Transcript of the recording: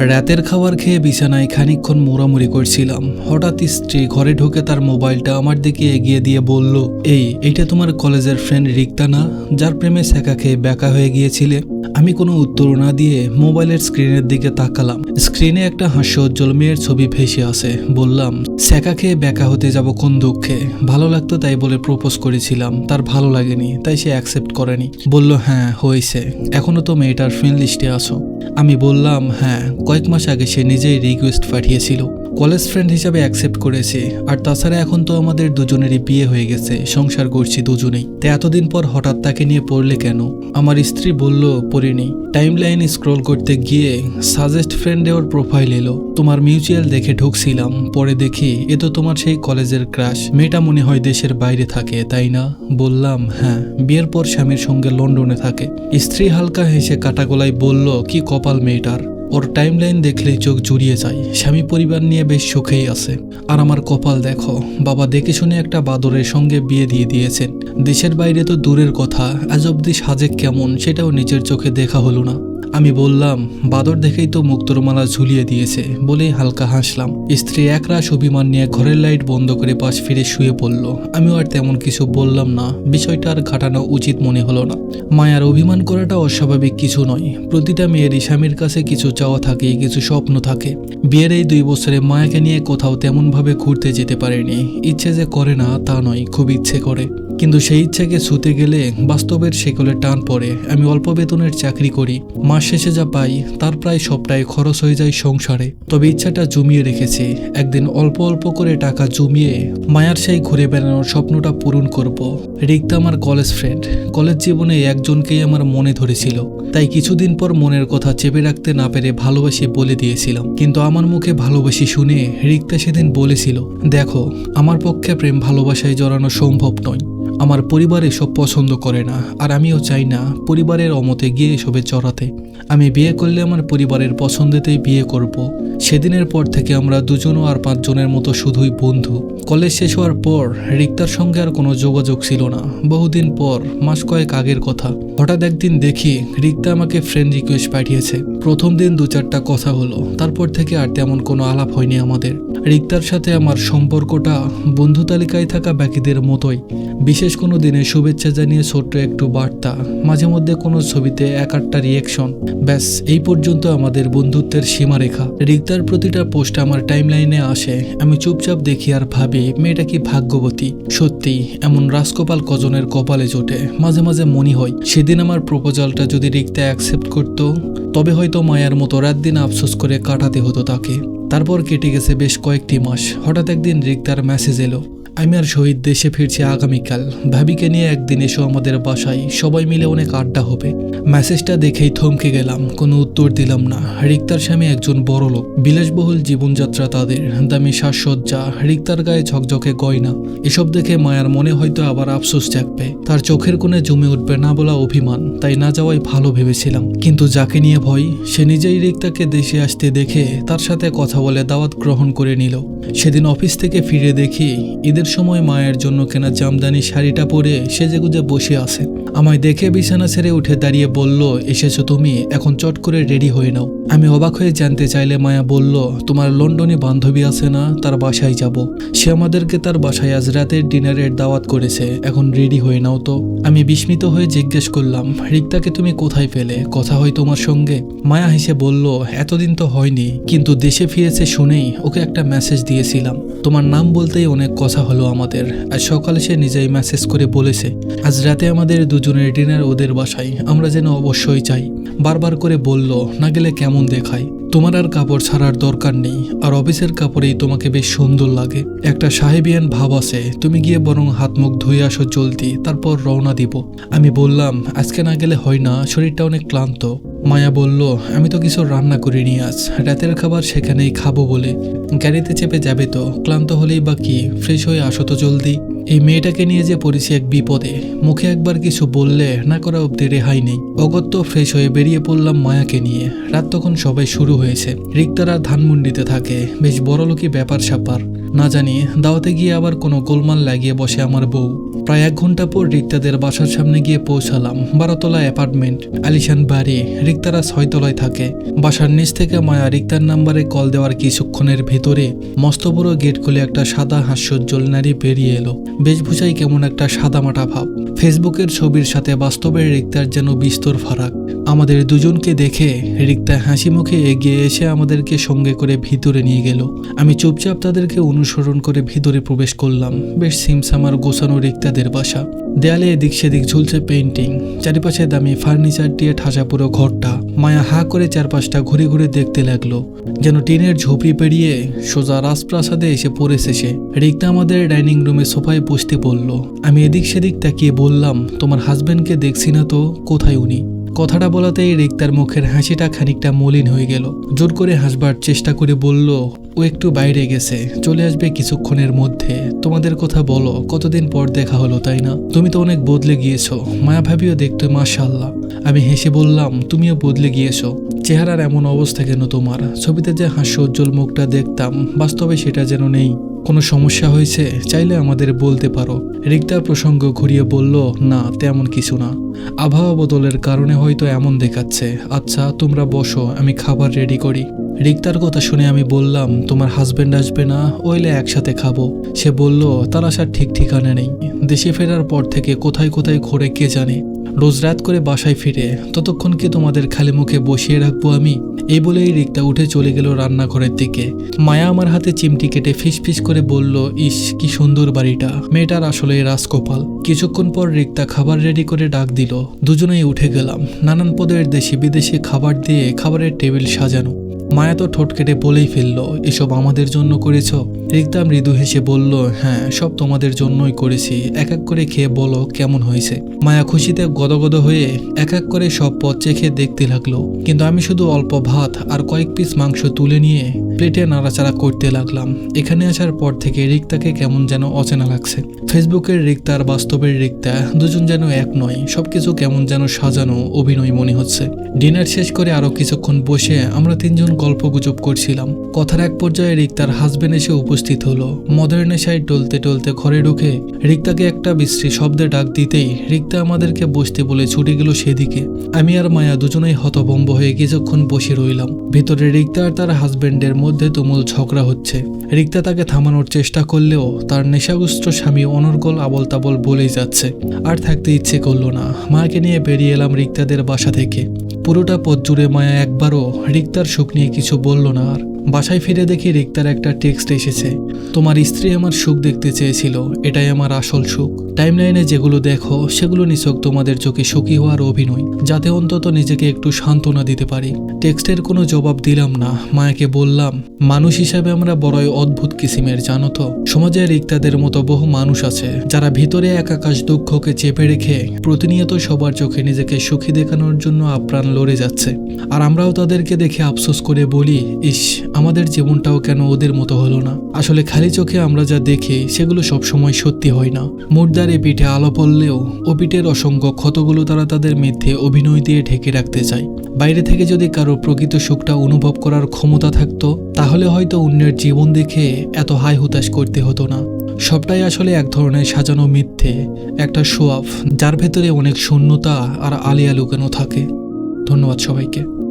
রাতের খাবার খেয়ে বিছানায় খানিকক্ষণ মোড়ামুড়ি করছিলাম। হঠাৎ স্ত্রী ঘরে ঢুকে তার মোবাইলটা আমার দিকে এগিয়ে দিয়ে বলল, এই, এইটা তোমার কলেজের ফ্রেন্ড রিক্তা না যার প্রেমে সেকা খেয়ে ব্যাকা হয়ে গিয়েছিলে। আমি কোনো উত্তর না দিয়ে মোবাইলের স্ক্রিনের দিকে তাকালাম। স্ক্রিনে একটা হাস্যোজ্জ্বল মেয়ের ছবি ভেসে আসে। বললাম সেকা খেয়ে ব্যাকা হতে যাব কোন দুঃখে? ভালো লাগতো তাই বলে প্রপোজ করেছিলাম। তার ভালো লাগেনি, তাই সে অ্যাকসেপ্ট করেনি। বলল হ্যাঁ হয়েছে। এখনও তো মেয়েটার ফ্রেন্ড লিস্টে আসো আমি বললাম হ্যাঁ। কয়েক মাস আগে সে নিজেই রিকোয়েস্ট পাঠিয়েছিল। কলেজ ফ্রেন্ড হিসাবে অ্যাকসেপ্ট করেছি। আর তাছাড়া এখন তো আমাদের দুজনেরই বিয়ে হয়ে গেছে, সংসার করছি দুজনেই। তো এতদিন পর হঠাৎ তাকে নিয়ে পড়লে কেন? আমার স্ত্রী বলল, পড়িনি। টাইম লাইন স্ক্রল করতে গিয়ে সাজেস্ট ফ্রেন্ডে ওর প্রোফাইল এলো। তোমার মিউচুয়াল দেখে ঢুকছিলাম, পরে দেখি এ তো তোমার সেই কলেজের ক্রাশ মেয়েটা মনে হয় দেশের বাইরে থাকে, তাই না? বললাম হ্যাঁ। বিয়ের পর স্বামীর সঙ্গে লন্ডনে থাকে। স্ত্রী হালকা হেসে কাটা গলায় বলল, কি কপাল মেয়েটার? ওর টাইমলাইন দেখলে চোখ জুড়িয়ে যায়। স্বামী পরিবার নিয়ে বেশ সুখেই আছে। আর আমার কপাল দেখো, বাবা দেখে শুনে একটা বাদরের সঙ্গে বিয়ে দিয়ে দিয়েছেন। দেশের বাইরে তো দূরের কথা, আজ অব্দি সাজেক কেমন সেটাও নিজের চোখে দেখা হলো না। আমি বললাম, বাদর দেখেই তো মুক্তরমালা ঝুলিয়ে দিয়েছে, বলেই হালকা হাসলাম। স্ত্রী একরাশ অভিমান নিয়ে ঘরের লাইট বন্ধ করে পাশ ফিরে শুয়ে পড়ল। আমিও আর তেমন কিছু বললাম না, বিষয়টা আর ঘাটানো উচিত মনে হলো না। মায়ার অভিমান করাটা অস্বাভাবিক কিছু নয়, প্রতিটা মেয়েরই স্বামীর কাছে কিছু চাওয়া থাকে, কিছু স্বপ্ন থাকে। বিয়ের এই দুই বছরে মায়াকে নিয়ে কোথাও তেমনভাবে ঘুরতে যেতে পারেনি, ইচ্ছে যে করে না, তা নয়, খুব ইচ্ছে করে। কিন্তু সেই ইচ্ছাকে ছুতে গেলে বাস্তবের সেকলে টান পড়ে। আমি অল্প বেতনের চাকরি করি, মাস শেষে যা পাই, তার প্রায় সবটাই খরচ হয়ে যায় সংসারে। তবে ইচ্ছাটা জমিয়ে রেখেছি, একদিন অল্প অল্প করে টাকা জমিয়ে মায়ার সেই ঘুরে বেড়ানোর স্বপ্নটা পূরণ করব। রিক্তা আমার কলেজ ফ্রেন্ড, কলেজ জীবনে একজনকেই আমার মনে ধরেছিল। তাই কিছুদিন পর মনের কথা চেপে রাখতে না পেরে ভালোবাসি বলে দিয়েছিলাম। কিন্তু আমার মুখে ভালোবাসি শুনে রিক্তা সেদিন বলেছিল, দেখো, আমার পক্ষে প্রেম ভালোবাসায় জড়ানো সম্ভব নয়। আমার পরিবার এসব পছন্দ করে না, আর আমিও চাই না পরিবারের অমতে গিয়ে এসবে চড়াতে। আমি বিয়ে করলে আমার পরিবারের পছন্দেতেই বিয়ে করব। সেদিনের পর থেকে আমরা দুজনও আর পাঁচজনের মতো শুধুই বন্ধু। কলেজ শেষ হওয়ার পর রিক্তার সঙ্গে আর কোনো যোগাযোগ ছিল না। বহুদিন পর, মাস কয়েক আগের কথা। হঠাৎ একদিন দেখি রিক্তা আমাকে ফ্রেন্ড রিকোয়েস্ট পাঠিয়েছে। প্রথম দিন দু চারটা কথা হলো, তারপর থেকে আর তেমন কোনো আলাপ হয়নি আমাদের। রিক্তার সাথে আমার সম্পর্কটা বন্ধু তালিকায় থাকা বাকিদের মতোই। বিশেষ কোনো দিনে শুভেচ্ছা জানিয়ে ছোট্ট একটু বার্তা, মাঝে মধ্যে কোনো ছবিতে এক আটটা রিয়েকশন ব্যাস, এই পর্যন্ত আমাদের বন্ধুত্বের সীমারেখা। রিক্তার প্রতিটা পোস্ট আমার টাইমলাইনে আসে। আমি চুপচাপ দেখি আর ভাবি, মেয়েটা কি ভাগ্যবতী? সত্যি, এমন রাজকপাল কজনের কপালে জোটে। মাঝে মাঝে মনে হয়, সেদিন আমার প্রপোজালটা যদি রিক্তা অ্যাকসেপ্ট করত, তবে হয়তো মায়ার মতো রাত দিন আফসোস করে কাটাতে হতো তাকে। তারপর কেটে গেছে বেশ কয়েকটি মাস। হঠাৎ একদিন রিক্তার মেসেজ এলো আমি আর শহীদ দেশে ফিরছি আগামীকাল। ভাবিকে নিয়ে একদিন এসো আমাদের বাসায়। সবাই মিলে অনেক আড্ডা হবে। মেসেজটা দেখেই থমকে গেলাম। কোনো উত্তর দিলাম না। রিক্তার স্বামী একজন বড় লোক। বিলাসবহুল জীবনযাত্রা তাদের। দামি সাজসজ্জা। রিক্তার গায়ে ঝকঝকে গয়না। এসব দেখে মায়ার মনে হয়তো আবার আফসোস জাগবে। তার চোখের কোণে জমে উঠবে না বলা অভিমান। তাই না যাওয়াই ভালো ভেবেছিলাম। কিন্তু যাকে নিয়ে ভয়, সে নিজেই রিক্তাকে দেশে আসতে দেখে তার সাথে কথা বলে দাওয়াত গ্রহণ করে নিল। সেদিন অফিস থেকে ফিরে দেখি ঈদের সময় মায়ের জন্য কেনা জামদানি শাড়িটা পরে সেজেগুজে বসে আছে। আমায় দেখে বিছানা ছেড়ে উঠে দাঁড়িয়ে বলল, এসেছ তুমি, এখন চট করে রেডি হয়ে নাও। আমি অবাক হয়ে জানতে চাইলে মায়া বলল, তোমার লন্ডনে বান্ধবী আছে না? তার বাসায় যাব। সে আমাদেরকে তার বাসায় আজ রাতের ডিনারের দাওয়াত করেছে। এখন রেডি হয়ে নাও তো। আমি বিস্মিত হয়ে জিজ্ঞেস করলাম, রিক্তাকে তুমি কোথায় পেলে? কথা হয় তোমার সঙ্গে? মায়া হেসে বলল, এতদিন তো হয়নি, কিন্তু দেশে ফিরেছে শুনেই ওকে একটা মেসেজ দিয়েছিলাম। তোমার নাম বলতেই অনেক কথা হলো আমাদের। আজ সকালে সে নিজেই মেসেজ করে বলেছে, আজ রাতে আমাদের দুজনের ডিনার ওদের বাসায়, আমরা যেন অবশ্যই চাই বারবার করে বলল, না গেলে কেমন দেখায়। তোমার আর কাপড় ছাড়ার দরকার নেই, আর অফিসের কাপড়েই তোমাকে বেশ সুন্দর লাগে। একটা সাহেবিয়ান ভাব আছে, তুমি গিয়ে বরং হাত মুখ ধুয়ে আসো জলদি, তারপর রওনা দিব। আমি বললাম, আজকে না গেলে হয় না, শরীরটা অনেক ক্লান্ত। মায়া বলল, আমি তো কিছু রান্না করিনি আজ, রাতের খাবার সেখানেই খাব বলে। গাড়িতে চেপে যাবে তো, ক্লান্ত হলেই বা কি, ফ্রেশ হয়ে আসো তো জলদি। এই মেয়েটাকে নিয়ে যে পড়েছি এক বিপদে, মুখে একবার কিছু বললে না করা অব্দি রেহাই নেই। অগত্য ফ্রেশ হয়ে বেরিয়ে পড়লাম মায়াকে নিয়ে। রাত তখন সবাই শুরু হয়েছে। রিক্তারা ধানমন্ডিতে থাকে। বেশ বড়লোকি ব্যাপার স্যাপার। না জানি, দাওয়াতে গিয়ে আবার কোনো গোলমাল লাগিয়ে বসে আমার বউ। প্রায় এক ঘণ্টা পর রিক্তাদের বাসার সামনে গিয়ে পৌঁছালাম। বারোতলা অ্যাপার্টমেন্ট, আলিশান বাড়ি। রিক্তারা ছয়তলায় থাকে। বাসার নিচ থেকে মায়া রিক্তার নাম্বারে কল দেওয়ার কিছুক্ষণের ভেতরে মস্ত বড় গেট খুলে একটা সাদা হাস্যোজ্জ্বল নারী বেরিয়ে এলো। বেশভূষায় কেমন একটা সাদামাটা ভাব। ফেসবুকের ছবির সাথে বাস্তবের রিক্তার যেন বিস্তর ফারাক। আমাদের দুজনকে দেখে রিক্তা হাসি মুখে এগিয়ে এসে আমাদেরকে সঙ্গে করে ভিতরে নিয়ে গেল। আমি চুপচাপ তাদেরকে অনুসরণ করে ভিতরে প্রবেশ করলাম। বেশ সিমসামার গোছানো রিক্তাদের বাসা। দেয়ালে এদিক সেদিক ঝুলছে পেন্টিং চারিপাশে দামি ফার্নিচার দিয়ে ঠাসা পুরো ঘরটা। মায়া হা করে চারপাশটা ঘুরে ঘুরে দেখতে লাগল। যেন টিনের ঝুপড়ি পেরিয়ে সোজা রাজপ্রাসাদে এসে পড়েছে সে। রিক্তা আমাদের ডাইনিং রুমে সোফায় বসতে বলল। আমি এদিক সেদিক তাকিয়ে বললাম, তোমার হাজব্যান্ডকে দেখছি না তো? কোথায় উনি? কথাটা বলাতেই রিক্তার মুখের হাসিটা খানিকটা মলিন হয়ে গেল। জোর করে হাসবার চেষ্টা করে বলল ও একটু বাইরে গেছে। চলে আসবে কিছুক্ষণের মধ্যে। তোমাদের কথা বলো, কতদিন পর দেখা হলো, তাই না? তুমি তো অনেক বদলে গিয়েছো। মায়া ভাবিও দেখতে মাশাল্লাহ আমি হেসে বললাম, তুমিও বদলে গিয়েছো। চেহারার এমন অবস্থা কেন তোমার? ছবিতে যে হাস্য উজ্জ্বল মুখটা দেখতাম, বাস্তবে সেটা যেন নেই। কোনো সমস্যা হয়েছে? চাইলে আমাদের বলতে পারো। রিক্তা প্রসঙ্গ ঘুরিয়ে বলল, না, তেমন কিছু না। আবহাওয়া বদলের কারণে হয়তো এমন দেখাচ্ছে। আচ্ছা তোমরা বসো, আমি খাবার রেডি করি। রিক্তার কথা শুনে আমি বললাম, তোমার হাজব্যান্ড আসবে না, ওইলে একসাথে খাব। সে বলল তার আসার ঠিক ঠিকানা নেই। দেশে ফেরার পর থেকে কোথায় কোথায় ঘোরে কে জানে? রোজ রাত করে বাসায় ফিরে, ততক্ষণ কি তোমাদের খালি মুখে বসিয়ে রাখব আমি? এই বলেই রিক্তা উঠে চলে গেল রান্নাঘরের দিকে। মায়া আমার হাতে চিমটি কেটে ফিস ফিস করে বলল, ইস, কি সুন্দর বাড়িটা। মেয়েটার আসলে রাজকপাল। কিছুক্ষণ পর রিক্তা খাবার রেডি করে ডাক দিল। দুজনেই উঠে গেলাম। নানান পদের দেশি বিদেশি খাবার দিয়ে খাবারের টেবিল সাজানো। মায়া তো ঠোঁট কেটে বলেই ফেলল, এসব আমাদের জন্য করেছ? রিক্তা মৃদু হেসে বলল হ্যাঁ সব তোমাদের জন্যই করেছি। এক এক করে খেয়ে বলো কেমন হয়েছে? মায়া খুশিতে গদগদ হয়ে এক এক করে সব পথ চেখে দেখতে লাগল। কিন্তু আমি শুধু অল্প ভাত আর কয়েক পিস মাংস তুলে নিয়ে প্লেটে নাড়াচাড়া করতে লাগলাম। এখানে আসার পর থেকে রিক্তাকে কেমন যেন অচেনা লাগছে। ফেসবুকের রিক্তা আর বাস্তবের রিক্তা দুজন যেন এক নয়, সবকিছু কেমন যেন সাজানো, অভিনয় মনে হচ্ছে। ডিনার শেষ করে আরও কিছুক্ষণ বসে আমরা তিনজন গল্প গুজব করছিলাম। কথার এক পর্যায়ে রিক্তার হাজবেন্ড এসে উপস্থিত হলো। মদের নেশায় টলতে টলতে ঘরে ঢুকে রিক্তাকে একটা বিশ্রী শব্দে ডাক দিতেই রিক্তা আমাদেরকে বসতে বলে ছুটে গেল সেদিকে। আমি আর মায়া দুজনেই হতভম্ব হয়ে কিছুক্ষণ বসে রইলাম। ভেতরে রিক্তা আর তার হাজবেন্ডের মধ্যে তুমুল ঝগড়া হচ্ছে। রিক্তা তাকে থামানোর চেষ্টা করলেও তার নেশাগ্রস্ত স্বামী অনর্গল আবল তাবল বলেই যাচ্ছে। আর থাকতে ইচ্ছে করল না। মাকে নিয়ে বেরিয়ে এলাম রিক্তাদের বাসা থেকে। পুরোটা পথ জুড়ে মায়া একবারও রিক্তার সুখ নিয়ে কিছু বলল না আর বাসায় ফিরে দেখি রিক্তার একটা টেক্সট এসেছে, তোমার স্ত্রী আমার সুখ দেখতে চেয়েছিল, এটাই আমার আসল সুখ। টাইমলাইনে যেগুলো দেখো, সেগুলো নিছক তোমাদের চোখে সুখী হওয়ার অভিনয়, যাতে অন্তত নিজেকে একটু সান্ত্বনা দিতে পারি। টেক্সটের কোনো জবাব দিলাম না, মায়াকে বললাম, মানুষ হিসাবে আমরা বড়ই অদ্ভুত কিসিমের, জানো তো? সমাজে রিক্তাদের মতো বহু মানুষ আছে, যারা ভিতরে এক আকাশ দুঃখকে চেপে রেখে প্রতিনিয়ত সবার চোখে নিজেকে সুখী দেখানোর জন্য আপ্রাণ লড়ে যাচ্ছে। আর আমরাও তাদেরকে দেখে আফসোস করে বলি, ইস, আমাদের জীবনটাও কেন ওদের মতো হলো না? আসলে খালি চোখে আমরা যা দেখি, সেগুলো সবসময় সত্যি হয় না। মুর্দারে পিঠে আলো পড়লেও ও পিঠের অসংখ্য ক্ষতগুলো তারা তাদের মিথ্যে অভিনয় দিয়ে ঢেকে রাখতে চায়। বাইরে থেকে যদি কারও প্রকৃত সুখটা অনুভব করার ক্ষমতা থাকতো, তাহলে হয়তো অন্যের জীবন দেখে এত হাই হুতাশ করতে হতো না। সবটাই আসলে এক ধরনের সাজানো মিথ্যে, একটা শো অফ যার ভেতরে অনেক শূন্যতা আর আলিয়া লুকানো থাকে। ধন্যবাদ সবাইকে।